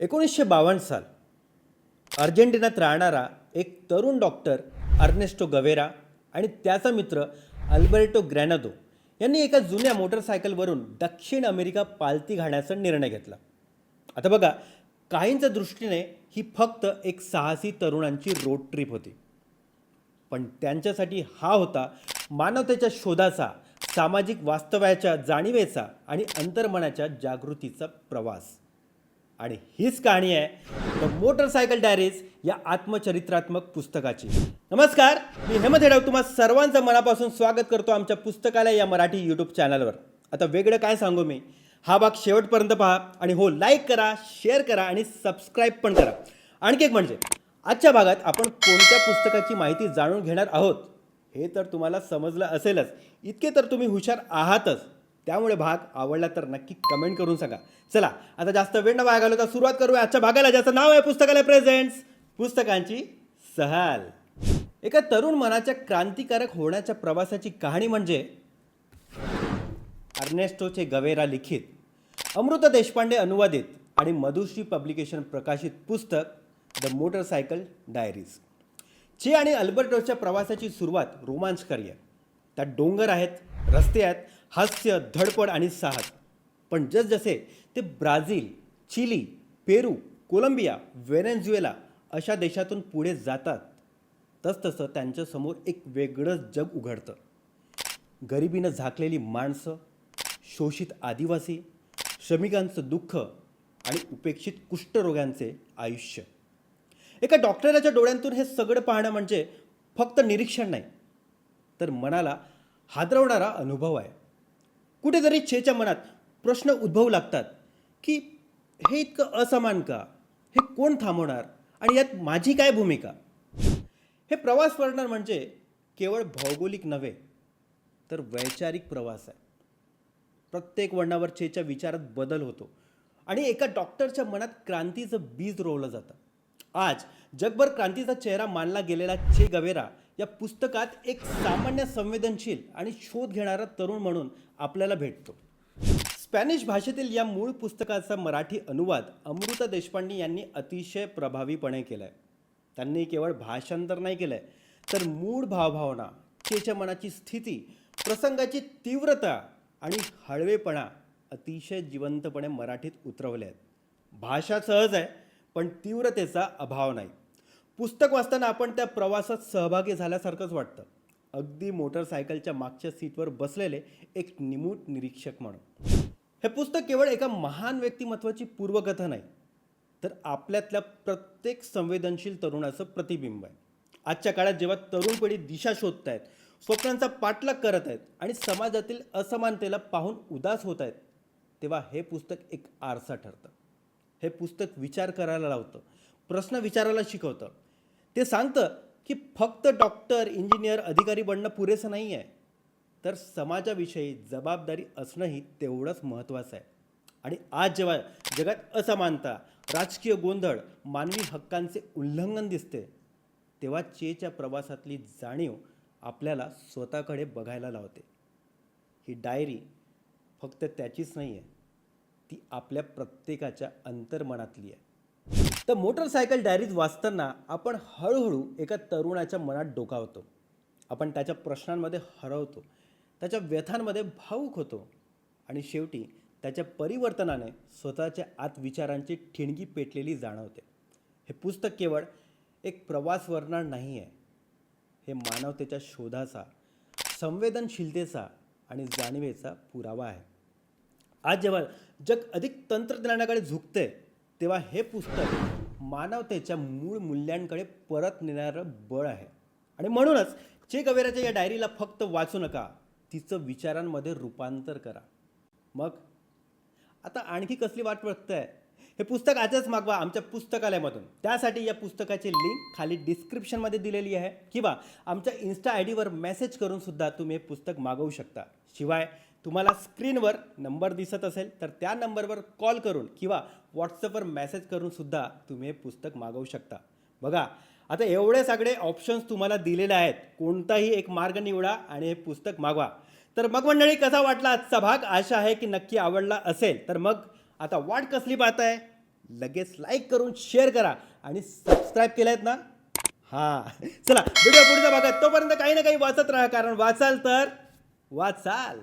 एकोणीसशे बावन्न साल अर्जेंटिनात राहणारा एक तरुण डॉक्टर अर्नेस्टो गवेरा आणि त्याचा मित्र अल्बर्टो ग्रॅनादो यांनी एका जुन्या मोटरसायकलवरून दक्षिण अमेरिका पालती घालण्याचा निर्णय घेतला. आता बघा काहींच्या दृष्टीने ही फक्त एक साहसी तरुणांची रोड ट्रिप होती. पण त्यांच्यासाठी हा होता मानवतेच्या शोधाचा सामाजिक वास्तव्याच्या जाणिवेचा आणि अंतर्मनाच्या जागृतीचा प्रवास. आणि हीच कहाणी आहे द मोटरसायकल डायरीज या आत्मचरित्रात्मक पुस्तकाची. नमस्कार मी हेमंत हेडव तुम्हा सर्वांचं मनापासून स्वागत करतो आमच्या पुस्तकालय या मराठी यूट्यूब चॅनलवर आता वेगळं काय सांगू मी? हा भाग शेवटपर्यंत पहा आणि हो लाईक करा शेअर करा आणि सबस्क्राईब पण करा. आणखी एक म्हणजे आजच्या भागात आपण कोणत्या पुस्तकाची माहिती जाणून घेणार आहोत हे तर तुम्हाला समजलं असेलच. इतके तर तुम्ही हुशार आहातच. त्यामुळे भाग आवडला तर नक्की कमेंट करून सांगा. चला आता जास्त वेळ न वाया घालवता सुरुवात करूया आजच्या भागाला ज्याचं नाव आहे पुस्तकालय प्रेझेंट्स पुस्तकांची सहल. एका तरुण मनाच्या क्रांतिकारक होण्याच्या प्रवासाची कहाणी म्हणजे अर्नेस्टोचे गवेरा लिखित अमृत देशपांडे अनुवादित आणि मधुश्री पब्लिकेशन प्रकाशित पुस्तक द मोटरसायकल डायरीज चे आणि अल्बर्टोच्या प्रवासाची सुरुवात रोमांचकारी आहे. त्यात डोंगर आहेत रस्ते आहेत हास्य धडपड आणि साहस. पण जसजसे ते Brazil Chile Peru Colombia Venezuela अशा देशातून पुढे जातात तसतसं त्यांच्यासमोर एक वेगळंच जग उघडतं. गरिबीनं झाकलेली माणसं शोषित आदिवासी श्रमिकांचं दुःख आणि उपेक्षित कुष्ठरोग्यांचे आयुष्य. एका डॉक्टराच्या डोळ्यांतून हे सगळं पाहणं म्हणजे फक्त निरीक्षण नाही तर मनाला हादरवणारा अनुभव आहे. कुठेतरी छेच्या मनात प्रश्न उद्भवू लागतात की हे इतकं असमान का? हे कोण थांबवणार? आणि यात माझी काय भूमिका? हे प्रवास वर्णन म्हणजे केवळ भौगोलिक नव्हे तर वैचारिक प्रवास आहे. प्रत्येक वर्णावर छेच्या विचारात बदल होतो आणि एका डॉक्टरच्या मनात क्रांतीचं बीज रोवलं जातं. आज जगभर क्रांतीचा चेहरा मानला गेलेला छे गवेरा या पुस्तकात एक सामान्य संवेदनशील आणि शोध घेणारा तरुण म्हणून आपल्याला भेटतो. स्पॅनिश भाषेतील या मूळ पुस्तकाचा मराठी अनुवाद अमृता देशपांडे यांनी अतिशय प्रभावीपणे केला आहे त्यांनी केवळ भाषांतर नाही केलं आहे तर मूळ भावभावना त्याच्या मनाची स्थिती प्रसंगाची तीव्रता आणि हळवेपणा अतिशय जिवंतपणे मराठीत उतरवले आहेत भाषा सहज आहे पण तीव्रतेचा अभाव नाही. पुस्तक वाचताना आपण त्या प्रवासात सहभागी झाल्यासारखंच वाटतं. अगदी मोटरसायकलच्या मागच्या सीटवर बसलेले एक निमूट निरीक्षक म्हणून. हे पुस्तक केवळ एका महान व्यक्तिमत्वाची पूर्वकथा नाही तर आपल्यातल्या प्रत्येक संवेदनशील तरुणाचं प्रतिबिंब आहे. आजच्या काळात जेव्हा तरुण पिढी दिशा शोधत आहेत स्वप्नांचा पाठलाग करत आहेत आणि समाजातील असमानतेला पाहून उदास होत आहेत तेव्हा हे पुस्तक एक आरसा ठरतं. हे पुस्तक विचार करायला लावतं प्रश्न विचारायला शिकवतं ते सांगतं की फक्त डॉक्टर इंजिनियर अधिकारी बनणं पुरेसं नाही आहे तर समाजाविषयी जबाबदारी असणंही तेवढंच महत्त्वाचं आहे. आणि आज जेव्हा जगात असमानता राजकीय गोंधळ मानवी हक्कांचे उल्लंघन दिसते तेव्हा चेच्या प्रवासातली जाणीव आपल्याला स्वतःकडे बघायला लावते. ही डायरी फक्त त्याचीच नाही आहे ती आपल्या प्रत्येकाच्या अंतर्मनातली आहे. तर मोटरसायकल डायरीज वाचताना आपण हळूहळू एका तरुणाच्या मनात डोकावतो आपण त्याच्या प्रश्नांमध्ये हरवतो त्याच्या व्यथांमध्ये भावूक होतो आणि शेवटी त्याच्या परिवर्तनाने स्वतःच्या आत विचारांची ठिणगी पेटलेली जाणवते. हे पुस्तक केवळ एक प्रवास वर्णन नाही आहे हे मानवतेच्या शोधाचा संवेदनशीलतेचा आणि जाणीवेचा पुरावा आहे. आज जेव्हा जग अधिक तंत्रज्ञानाकडे झुकते तेव्हा हे पुस्तक मानवतेच्या मूळ मूल्यांकडे परत नेणारं बळ आहे. आणि म्हणूनच चे कवेराच्या या डायरीला फक्त वाचू नका तिचं विचारांमध्ये रूपांतर करा. मग? आता आणखी कसली वाट बघत आहे हे पुस्तक आजच मागवा आमच्या पुस्तकालयामधून. त्यासाठी या पुस्तकाची लिंक खाली डिस्क्रिप्शनमध्ये दिलेली आहे. किंवा आमच्या इन्स्टा आय डीवर मेसेज करून सुद्धा तुम्ही हे पुस्तक मागवू शकता. शिवाय तुम्हाला स्क्रीनवर नंबर दिसत असेल तर त्या नंबरवर कॉल करून किंवा व्हॉट्सअपवर मेसेज करूनसुद्धा तुम्ही हे पुस्तक मागवू शकता. बघा आता एवढे सगळे ऑप्शन्स तुम्हाला दिलेले आहेत. कोणताही एक मार्ग निवडा आणि हे पुस्तक मागवा. तर मग मंडळी कसा वाटला आजचा भाग? आशा आहे की नक्की आवडला असेल. तर मग आता वाट कसली पाहताय लगेच लाईक करून शेअर करा आणि सबस्क्राईब केलं आहेत ना? हां. चला व्हिडिओ पुढच्या भागात. तोपर्यंत काही ना काही वाचत राहा कारण वाचाल तर वाचाल.